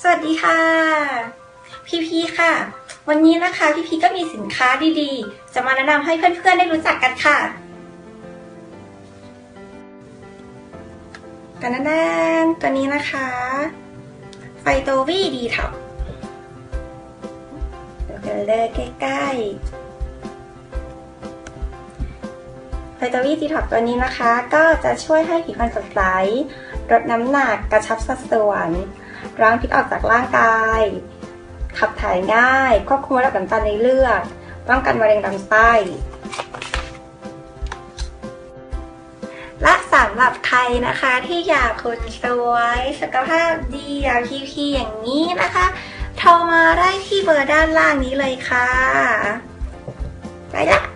สวัสดีค่ะ พี่พีค่ะ วันนี้นะคะพี่พีก็มีสินค้าดีๆ จะมาแนะนำให้เพื่อนๆได้รู้จักกันค่ะกันแน่นตัวนี้นะคะ ไฟโตวีดีท็อปเดี๋ยวกันเลยใกล้ๆไฟโตวีดีท็อปตัวนี้นะคะ ก็จะช่วยให้ผิวพรรณสดใสลดน้ำหนักกระชับสัดส่วน ล้างพิษออกจากร่างกาย ขับถ่ายง่าย ควบคุมระดับน้ำตาลในเลือด ป้องกันมะเร็งลำไส้ และสำหรับใครนะคะที่อยากคุณสวย สุขภาพดีอยางพี่ๆอย่างนี้นะคะ โทรมาได้ที่เบอร์ด้านล่างนี้เลยค่ะ ไปละ